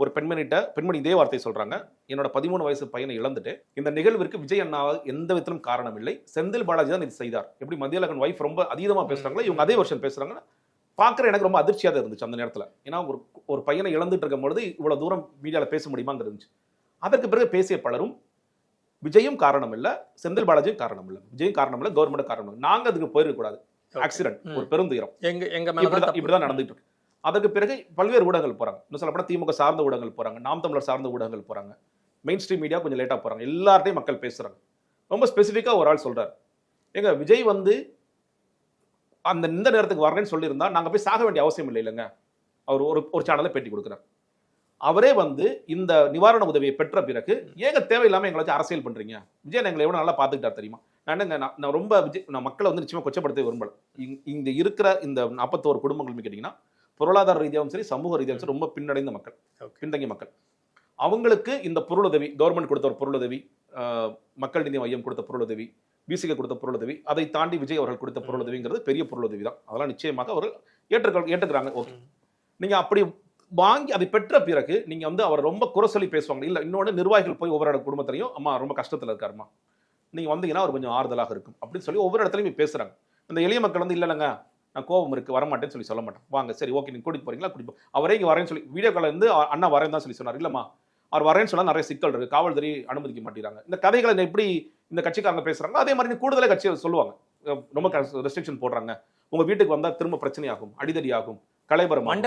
ஒரு பெண்மணிட்ட பெண்மணி இதே வார்த்தை சொல்றாங்க. என்னோட பதிமூணு வயசு பையனை இழந்துட்டு இந்த நிகழ்விற்கு விஜய் அண்ணா எந்த விதத்திலும் காரணம் இல்லை செந்தில் பாலாஜி தான் இது செய்தார். எப்படி மத்தியலகன் ஒய்ஃப் ரொம்ப அதீதமா பேசுறாங்களோ இவங்க அதே வருஷன் பேசுறாங்க. பார்க்குற எனக்கு ரொம்ப அதிர்ச்சியாக தான் இருந்துச்சு அந்த நேரத்தில். ஏன்னா ஒரு ஒரு பையனை இழந்துட்டு இருக்கும் பொழுது இவ்வளவு தூரம் மீடியாவில் பேச முடியுமாங்கிறது இருந்துச்சு. அதற்கு பிறகு பேசிய பலரும் விஜயும் காரணம் இல்ல செந்தில் பாலாஜியும் காரணம் இல்ல விஜயும் காரணம் இல்ல கவர்மெண்ட் காரணம் இல்ல நாங்க அதுக்கு போயிருக்க கூடாது. ஆக்சிடென்ட். ஒரு பெருந்துயரம் எங்க எங்க. இப்படிதான் நடந்துட்டு இருக்கு. அதற்கு பிறகு பல்வேறு ஊடகங்கள் போகிறாங்க இன்னும் சொல்லப்போனா திமுக சார்ந்த ஊடகங்கள் போகிறாங்க நாம் தமிழர் சார்ந்த ஊடகங்கள் போகிறாங்க மெயின் ஸ்ட்ரீம் மீடியா கொஞ்சம் லேட்டாக போகிறாங்க எல்லார்ட்டையும் மக்கள் பேசுகிறாங்க ரொம்ப ஸ்பெசிஃபிக்காக ஒரு ஆள் சொல்கிறார் எங்க விஜய் வந்து அந்த இந்த நேரத்துக்கு வரேன்னு சொல்லியிருந்தா நாங்கள் போய் சாக வேண்டிய அவசியம் இல்லை இல்லைங்க. அவர் ஒரு ஒரு சேனலில் பேட்டி கொடுக்குறார். அவரே வந்து இந்த நிவாரண உதவியை பெற்ற பிறகு ஏங்க தேவையில்லாமல் எங்களை வச்சு அரசியல் பண்ணுறீங்க விஜய் எங்களை எவ்வளோ நல்லா பார்த்துக்கிட்டார் தெரியுமா? நான் என்னங்க நான் ரொம்ப விஜய் நான் மக்களை வந்து நிச்சயமாக கொச்சப்படுத்த விரும்பலை. இங்கே இருக்கிற இந்த நாற்பத்தோரு குடும்பங்கள் கேட்டிங்கன்னா பொருளாதார ரீதியாகவும் சரி சமூக ரீதியாகவும் சரி ரொம்ப பின்னடைந்த மக்கள். பின்தங்கிய மக்கள். அவங்களுக்கு இந்த பொருளுதவி கவர்மெண்ட் கொடுத்த ஒரு பொருளுதவி மக்கள் நீதி மையம் கொடுத்த பொருளுதவி பிசிக கொடுத்த பொருளுதவி அதை தாண்டி விஜய் அவர்கள் கொடுத்த பொருளுதவிங்கிறது பெரிய பொருளுதவி தான் அதெல்லாம் நிச்சயமாக அவர்கள் ஏற்றுக்க ஏற்றுக்கிறாங்க. ஓகே. ம். நீங்க அப்படி வாங்கி அதை பெற்ற பிறகு நீங்க வந்து அவர் ரொம்ப குறை சொல்லி பேசுவாங்க. இல்ல இன்னொன்னு நிர்வாகிகள் போய் ஒவ்வொரு குடும்பத்திலையும் அம்மா ரொம்ப கஷ்டத்துல இருக்காருமா நீங்க வந்தீங்கன்னா அவர் கொஞ்சம் ஆறுதலாக இருக்கும். அப்படின்னு சொல்லி ஒவ்வொரு இடத்துலையும் போய் பேசுறாங்க. இந்த எளிய மக்கள் வந்து இல்ல இல்லைங்க. நான் கோபம் இருக்கு வரமாட்டேன்னு சொல்லி சொல்ல மாட்டேன். வாங்க சரி ஓகே நீங்கள் கூட்டிட்டு போறீங்களா? கூட்டிட்டு போ. அவரே இங்கே வரேன்னு சொல்லி வீடியோ காலில் இருந்து அண்ணா வரேன்னு தான் சொல்லி சொன்னார். இல்லைம்மா அவர் வரேன்னு சொன்னால் நிறைய சிக்கல் இருக்குது காவல்துறை அனுமதிக்க மாட்டேங்கிறாங்க. இந்த கதைகளை எப்படி இந்த கட்சிக்காரங்க பேசுகிறாங்க அதே மாதிரி கூடுதலாக கட்சி சொல்லுவாங்க. ரொம்ப ரெஸ்ட்ரிக்ஷன் போடுறாங்க. உங்கள் வீட்டுக்கு வந்தால் திரும்ப பிரச்சனையாகும் அடிதடி ஆகும் கலைபரம் மண்டபம்